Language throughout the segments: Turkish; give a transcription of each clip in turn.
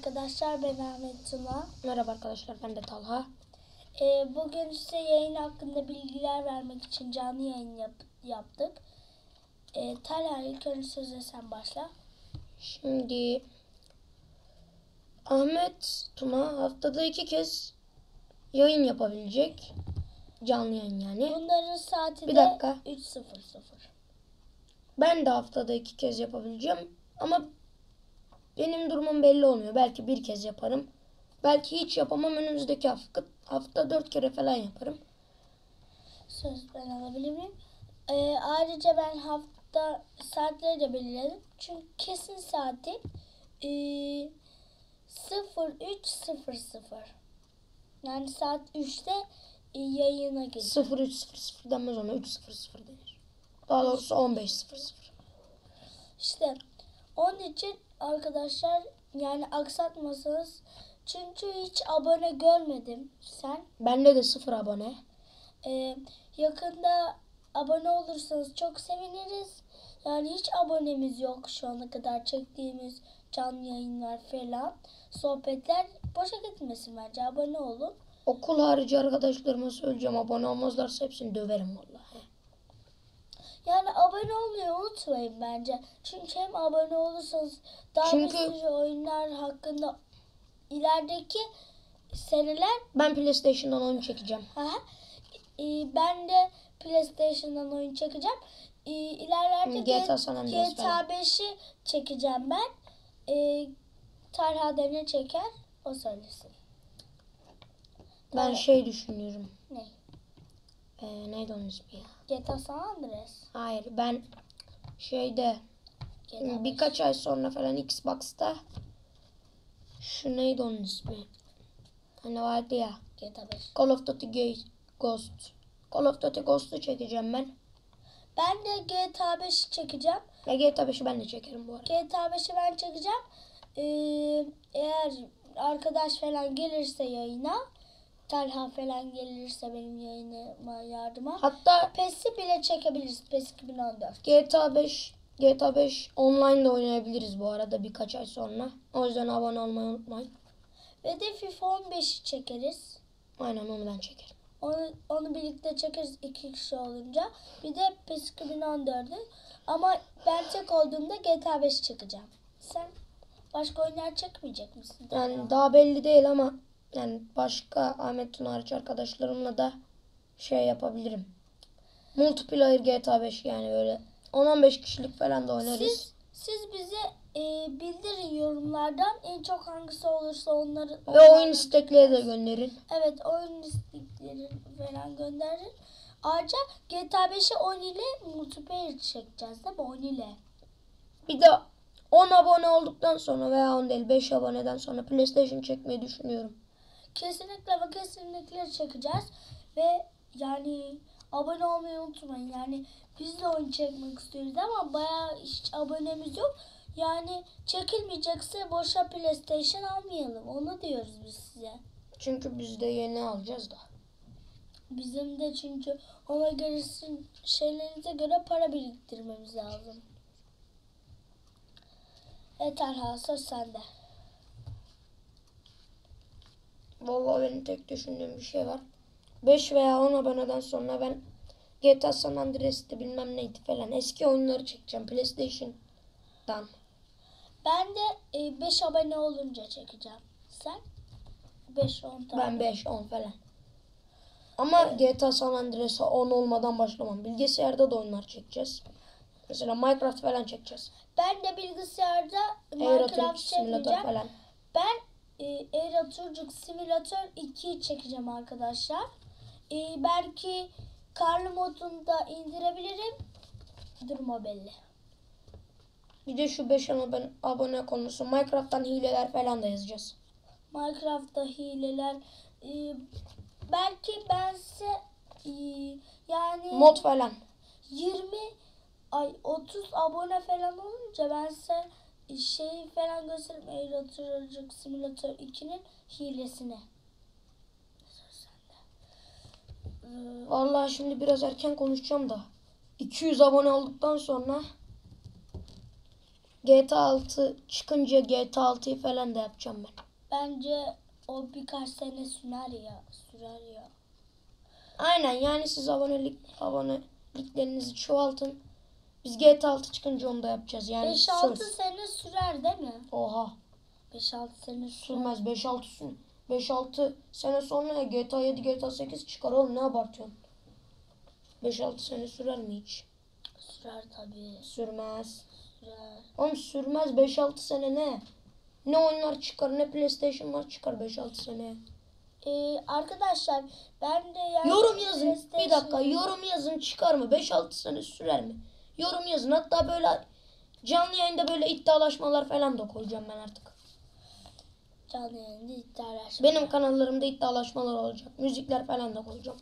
arkadaşlar ben Ahmet Tuna. Merhaba arkadaşlar ben de Talha. Ee, bugün size yayın hakkında bilgiler vermek için canlı yayın yap- yaptık. Ee, Talha ilk önce söze sen başla. Şimdi Ahmet Tuna haftada iki kez yayın yapabilecek. Canlı yayın yani. Bunların saati Bir de dakika. 3.00. Ben de haftada iki kez yapabileceğim. Ama benim durumum belli olmuyor. Belki bir kez yaparım. Belki hiç yapamam. Önümüzdeki hafta, hafta dört kere falan yaparım. Söz ben alabilir miyim? Ee, ayrıca ben hafta saatleri de belirledim. Çünkü kesin saati ee, 03.00. Yani saat 3'te e, yayına gireceğim. 03.00 denmez ona 3.00 denir. Daha doğrusu 15.00. İşte onun için arkadaşlar yani aksatmasanız çünkü hiç abone görmedim sen. Bende de sıfır abone. Ee, yakında abone olursanız çok seviniriz. Yani hiç abonemiz yok şu ana kadar çektiğimiz canlı yayınlar falan. Sohbetler boşa gitmesin bence abone olun. Okul harici arkadaşlarıma söyleyeceğim abone olmazlarsa hepsini döverim vallahi. Yani abone olmayı unutmayın bence. Çünkü hem abone olursanız daha Çünkü- bir sürü oyunlar hakkında ilerideki seneler Ben PlayStation'dan oyun çekeceğim. Aha. Ee, ben de PlayStation'dan oyun çekeceğim. Ee, ilerlerde GTA GTA falan. 5'i çekeceğim ben. Ee, Talha da ne çeker? O söylesin. Ben Evet. şey düşünüyorum. Ne? Ee, neydi onun ismi ya? GTA San Andreas. Hayır ben şeyde GTA 5. birkaç ay sonra falan Xbox'ta şu neydi onun ismi? Hani vardı ya GTA 5. Call of Duty Ghost. Call of Duty Ghost'u çekeceğim ben. Ben de GTA 5'i çekeceğim. Ve GTA 5'i ben de çekerim bu arada. GTA 5'i ben çekeceğim. Ee, eğer arkadaş falan gelirse yayına, Talha falan gelirse benim yayınıma yardıma. Hatta PES'i bile çekebiliriz. PES 2014. GTA 5 GTA 5 online de oynayabiliriz bu arada birkaç ay sonra. O yüzden abone olmayı unutmayın. Ve de FIFA 15'i çekeriz. Aynen onu ben çekerim. Onu, onu birlikte çekeriz iki kişi olunca. Bir de PES 2014'ü. Ama ben tek olduğumda GTA 5 çekeceğim. Sen başka oyunlar çekmeyecek misin? Yani daha belli değil ama yani başka Ahmet Tuna hariç arkadaşlarımla da şey yapabilirim. Multiplayer GTA 5 yani böyle 10-15 kişilik falan da oynarız. Siz, siz bize e, bildirin yorumlardan en çok hangisi olursa onları... Ve oyun istekleri de gönderin. Evet oyun istekleri falan gönderin. Ayrıca GTA 5'i 10 ile multiplayer çekeceğiz değil mi? 10 ile. Bir de 10 abone olduktan sonra veya 10 değil 5 aboneden sonra PlayStation çekmeyi düşünüyorum. Kesinlikle ve kesinlikle çekeceğiz. Ve yani abone olmayı unutmayın. Yani biz de oyun çekmek istiyoruz ama bayağı hiç abonemiz yok. Yani çekilmeyecekse boşa PlayStation almayalım. Onu diyoruz biz size. Çünkü biz de yeni alacağız da. Bizim de çünkü ona göre şeylerinize göre para biriktirmemiz lazım. Evet Talha söz sende. Vallahi benim tek düşündüğüm bir şey var. 5 veya 10 aboneden sonra ben GTA San Andreas'te bilmem neydi falan eski oyunları çekeceğim PlayStation'dan. Ben de 5 abone olunca çekeceğim. Sen? 5-10 tane. Ben 5-10 falan. Ama GTA San Andreas'a 10 olmadan başlamam. Bilgisayarda da oyunlar çekeceğiz. Mesela Minecraft falan çekeceğiz. Ben de bilgisayarda Minecraft çekmeyeceğim. falan. Ben e, Euro Truck Simulator 2'yi çekeceğim arkadaşlar. E, belki karlı modunda indirebilirim. Durumu belli. Bir de şu 5 abone, abone konusu. Minecraft'tan hileler falan da yazacağız. Minecraft'ta hileler e, belki ben size e, yani Mod falan. 20 ay 30 abone falan olunca ben size şeyi falan gösteririm Euro Truck Simulator 2'nin hilesini. Vallahi şimdi biraz erken konuşacağım da. 200 abone olduktan sonra GTA 6 çıkınca GTA 6'yı falan da yapacağım ben. Bence o birkaç sene sürer ya. Sürer ya. Aynen yani siz abonelik aboneliklerinizi çoğaltın. Biz GTA 6 çıkınca onu da yapacağız. Yani 5-6 söz. sene sürer değil mi? Oha 5-6 sene sürer. sürmez 5-6 sün 5-6 sene sonra GTA 7 GTA 8 çıkar oğlum ne abartıyorsun? 5-6 sene sürer mi hiç? Sürer tabii. Sürmez. Sürer. Oğlum sürmez 5-6 sene ne? Ne oyunlar çıkar ne PlayStation'lar çıkar 5-6 sene. Ee, arkadaşlar ben de yani Yorum yazın. Bir dakika yorum yazın çıkar mı? 5-6 sene sürer mi? Yorum yazın. Hatta böyle canlı yayında böyle iddialaşmalar falan da koyacağım ben artık. Canlı yayında iddialaşma. Benim kanallarımda iddialaşmalar olacak. Müzikler falan da koyacağım.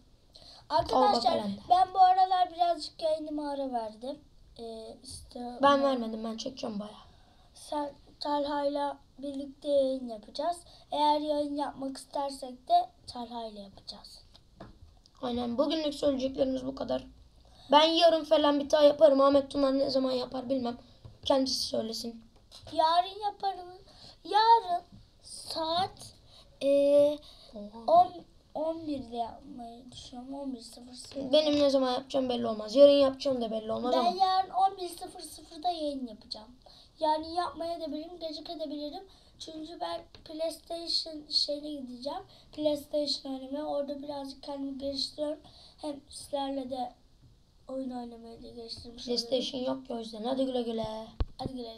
Arkadaşlar ben bu aralar birazcık yayınıma ara verdim. Ee, işte Ben vermedim ben çekeceğim baya. sen Talha'yla birlikte yayın yapacağız. Eğer yayın yapmak istersek de Talha'yla yapacağız. Aynen bugünlük söyleyeceklerimiz bu kadar. Ben yarın falan bir daha yaparım. Ahmet Tunar ne zaman yapar bilmem. Kendisi söylesin. Yarın yaparım. Yarın saat ee, 10 11'de yapmayı düşünüyorum. 11.00. Benim ne zaman yapacağım belli olmaz. Yarın yapacağım da belli olmaz Ben ama. yarın 11.00'da yayın yapacağım. Yani yapmaya da bilirim, gecikebilirim. Çünkü ben PlayStation şeyine gideceğim. PlayStation oynamaya. Orada birazcık kendimi geliştiriyorum. Hem sizlerle de oyun oynamayı geliştirmiş. PlayStation yok ki o yüzden. Hadi güle güle. Hadi güle.